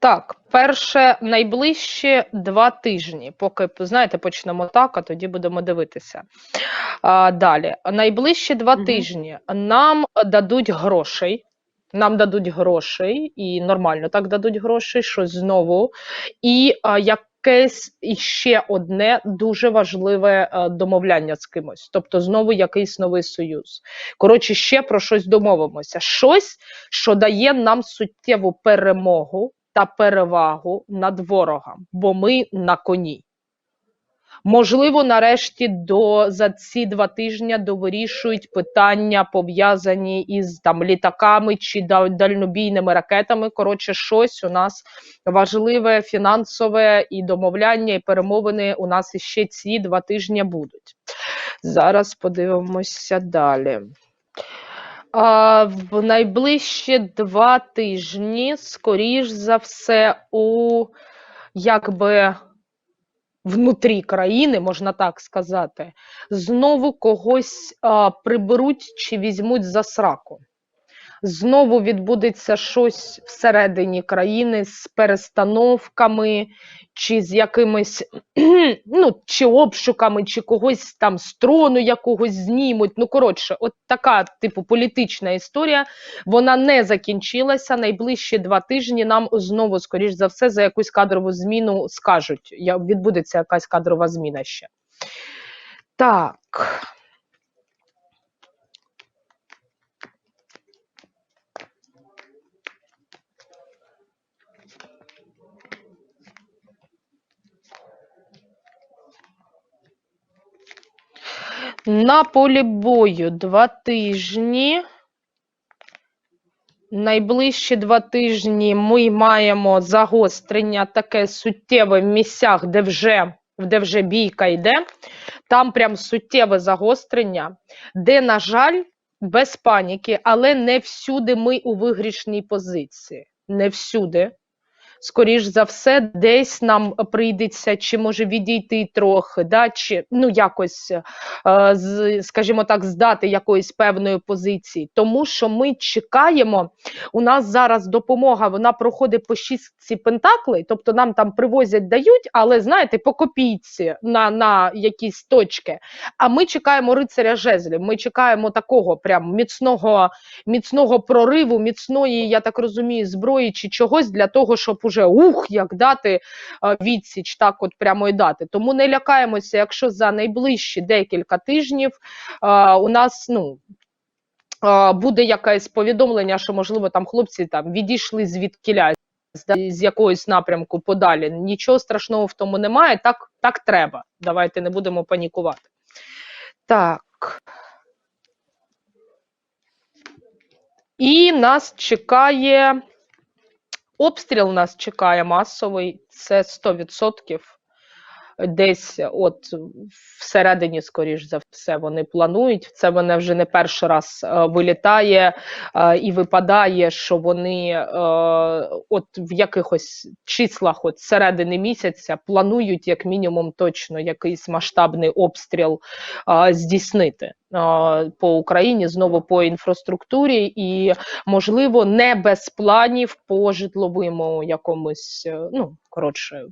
Так, перше найближчі два тижні, поки знаєте, почнемо так, а тоді будемо дивитися. А, далі, найближчі два Мгм. тижні нам дадуть грошей. Нам дадуть грошей, і нормально так дадуть грошей, щось знову. І а, якесь іще одне дуже важливе а, домовляння з кимось. Тобто, знову якийсь новий союз. Коротше, ще про щось домовимося. Щось, що дає нам суттєву перемогу та перевагу над ворогом, бо ми на коні. Можливо, нарешті до за ці два тижні довирішують питання, пов'язані із там літаками чи дальнобійними ракетами. Коротше, щось у нас важливе, фінансове і домовляння, і перемовини у нас іще ці два тижні будуть. Зараз подивимося далі. В найближчі два тижні, скоріш за все, у якби внутрі країни, можна так сказати, знову когось приберуть чи візьмуть за сраку. Знову відбудеться щось всередині країни з перестановками, чи з якимись ну, чи обшуками, чи когось там з трону якогось знімуть. Ну, коротше, от така, типу, політична історія, вона не закінчилася. Найближчі два тижні нам знову, скоріш за все, за якусь кадрову зміну скажуть. Відбудеться якась кадрова зміна ще. Так. На полі бою два тижні. Найближчі два тижні ми маємо загострення таке суттєве в місцях, де вже, де вже бійка йде. Там прям суттєве загострення, де, на жаль, без паніки, але не всюди ми у вигрішній позиції. Не всюди. Скоріш за все, десь нам прийдеться, чи може відійти трохи, да, чи ну якось, е, з, скажімо так, здати якоїсь певної позиції. Тому що ми чекаємо, у нас зараз допомога, вона проходить по шістці пентаклей, тобто нам там привозять, дають, але знаєте, по копійці на, на якісь точки. А ми чекаємо рицаря жезлів. Ми чекаємо такого прям міцного, міцного прориву, міцної, я так розумію, зброї чи чогось для того, щоб уже ух, як дати е, відсіч, так от прямо і дати. Тому не лякаємося, якщо за найближчі декілька тижнів е, у нас ну. е, Буде якесь повідомлення, що можливо там хлопці там відійшли звідкіля з, з якогось напрямку подалі. Нічого страшного в тому немає. Так, так треба. Давайте не будемо панікувати. Так. І нас чекає обстріл нас чекає масовий, це 100%. Десь от всередині, скоріш за все, вони планують. Це мене вже не перший раз е, вилітає е, і випадає, що вони е, от в якихось числах, от середини місяця, планують як мінімум точно якийсь масштабний обстріл здійснити по Україні, знову по інфраструктурі, і можливо не без планів по житловому якомусь, ну коротше,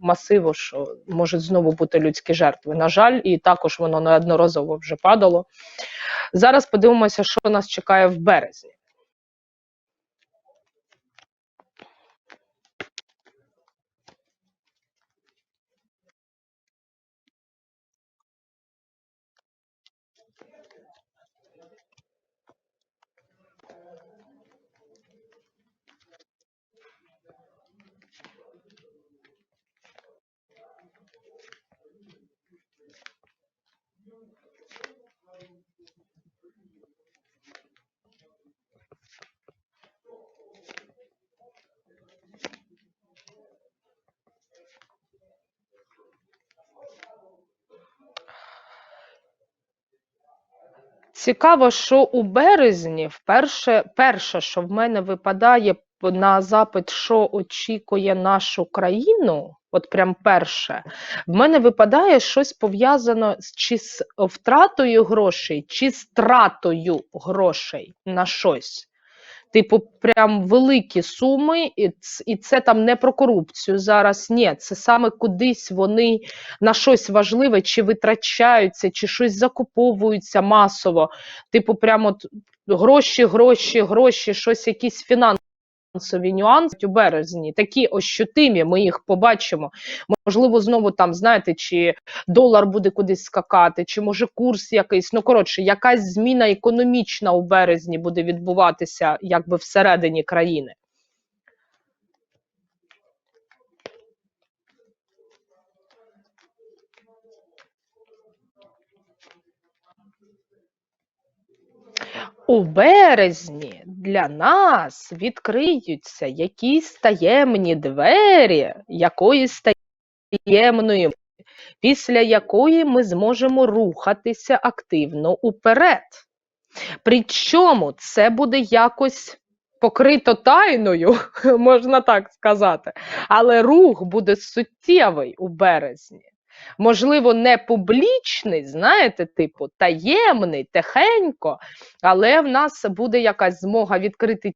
масиву, що можуть знову бути людські жертви. На жаль, і також воно неодноразово вже падало. Зараз подивимося, що нас чекає в березні. Цікаво, що у березні вперше, перше, що в мене випадає на запит, що очікує нашу країну, от прям перше, в мене випадає щось пов'язано з чи з втратою грошей, чи з тратою грошей на щось. Типу, прям великі суми, і це, і це там не про корупцію зараз. Ні, це саме кудись вони на щось важливе, чи витрачаються, чи щось закуповуються масово. Типу, прямо от гроші, гроші, гроші, щось, якісь фінансові нюанси у березні. Такі ощутимі, ми їх побачимо. Можливо, знову там, знаєте, чи долар буде кудись скакати, чи може курс якийсь. Ну, коротше, якась зміна економічна у березні буде відбуватися якби всередині країни. У березні для нас відкриються якісь таємні двері якоїсь таємної, після якої ми зможемо рухатися активно уперед. Причому це буде якось покрито тайною, можна так сказати, але рух буде суттєвий у березні. Можливо, не публічний, знаєте, типу таємний, тихенько, але в нас буде якась змога відкрити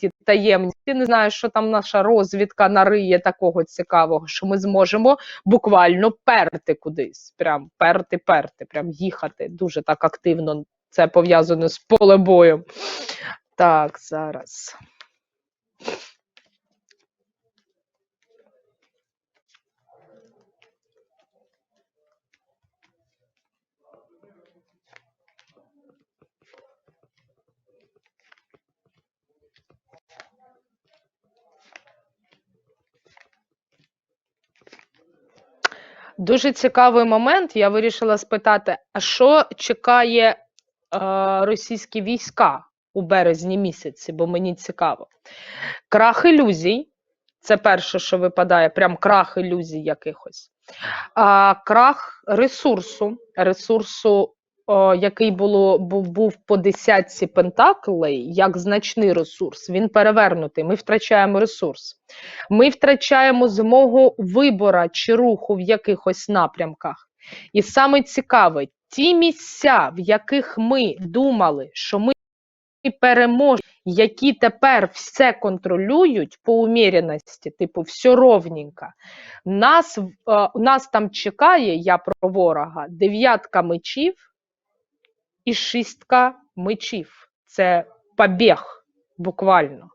ті таємні. Не знаю, що там наша розвідка нариє такого цікавого, що ми зможемо буквально перти кудись. Прям перти, перти, прям їхати дуже так активно. Це пов'язано з полебоєм. Так, зараз. Дуже цікавий момент. Я вирішила спитати: а що чекає е, російські війська у березні місяці? Бо мені цікаво. Крах ілюзій. Це перше, що випадає, прям крах ілюзій якихось. А, крах ресурсу, ресурсу, о, який було, був, по десятці пентаклей, як значний ресурс, він перевернутий. Ми втрачаємо ресурс. Ми втрачаємо змогу вибора чи руху в якихось напрямках. І саме цікаве, ті місця, в яких ми думали, що ми переможемо, які тепер все контролюють по уміряності, типу, все ровненько. Нас, е, нас там чекає, я про ворога, дев'ятка мечів і шістка мечів. Це побіг, буквально.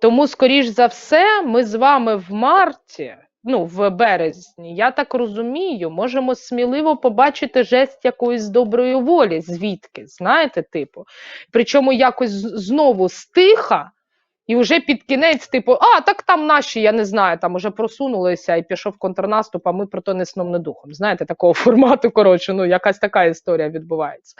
Тому, скоріш за все, ми з вами в марті, ну, в березні, я так розумію, можемо сміливо побачити жест якоїсь доброї волі, звідки, знаєте, типу. Причому якось знову стиха, і вже під кінець, типу, а, так там наші, я не знаю, там уже просунулися і пішов контрнаступ, а ми про то не сном, не духом. Знаєте, такого формату, коротше, ну, якась така історія відбувається.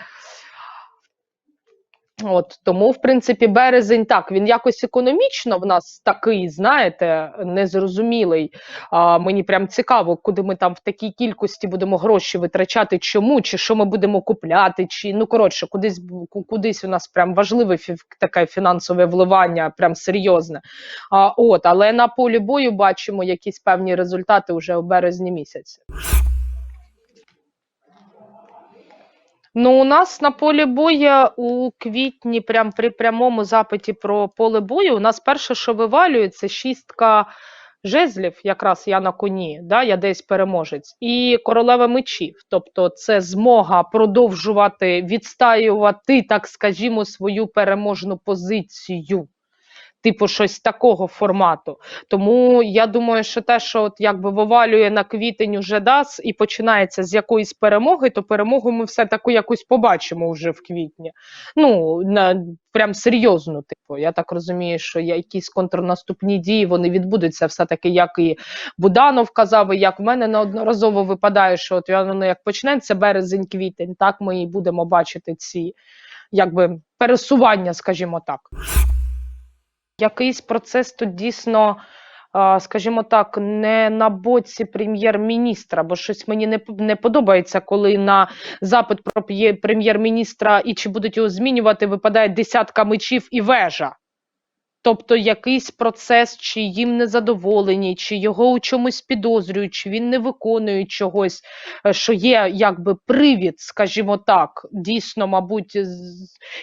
От тому, в принципі, березень так він якось економічно в нас такий, знаєте, незрозумілий. А, мені прям цікаво, куди ми там в такій кількості будемо гроші витрачати, чому, чи що ми будемо купляти, чи ну коротше, кудись кудись у нас прям важливе таке фінансове вливання, прям серйозне. А, от, але на полі бою бачимо якісь певні результати вже у березні місяці. Ну, у нас на полі бою у квітні, прям при прямому запиті про поле бою, у нас перше, що вивалюється, шістка жезлів, якраз я на коні, да, я десь переможець, і королева мечів. Тобто це змога продовжувати відстаювати, так скажімо, свою переможну позицію. Типу, щось такого формату. Тому я думаю, що те, що от якби вивалює на квітень уже ДАС і починається з якоїсь перемоги, то перемогу ми все таку якусь побачимо вже в квітні. Ну, на, прям серйозно, типу. Я так розумію, що якісь контрнаступні дії вони відбудуться все-таки, як і Буданов казав, і як в мене неодноразово випадає, що от воно як почнеться березень-квітень, так ми і будемо бачити ці якби пересування, скажімо так якийсь процес тут дійсно, скажімо так, не на боці прем'єр-міністра, бо щось мені не подобається, коли на запит про прем'єр-міністра і чи будуть його змінювати, випадає десятка мечів і вежа. Тобто якийсь процес, чи їм незадоволені, чи його у чомусь підозрюють, чи він не виконує чогось, е, що є якби привід, скажімо так, дійсно, мабуть,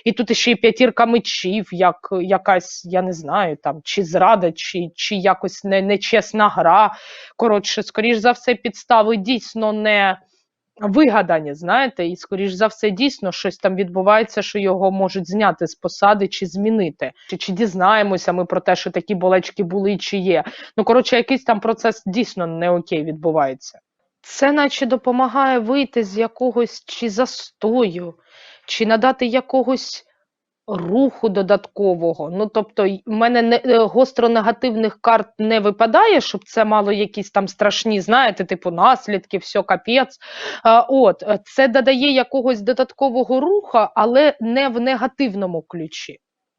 і тут ще й п'ятірка мечів, як якась, я не знаю, там, чи зрада, чи, чи якось не, нечесна гра. Коротше, скоріш за все, підстави дійсно не вигадані, знаєте, і скоріш за все, дійсно щось там відбувається, що його можуть зняти з посади чи змінити. Чи, чи дізнаємося ми про те, що такі болечки були, чи є. Ну, коротше, якийсь там процес дійсно не окей відбувається. Це наче допомагає вийти з якогось чи застою, чи надати якогось руху додаткового. Ну, тобто, в мене не, е, гостро негативних карт не випадає, щоб це мало якісь там страшні, знаєте, типу наслідки, все капець. От, це додає якогось додаткового руха, але не в негативному ключі.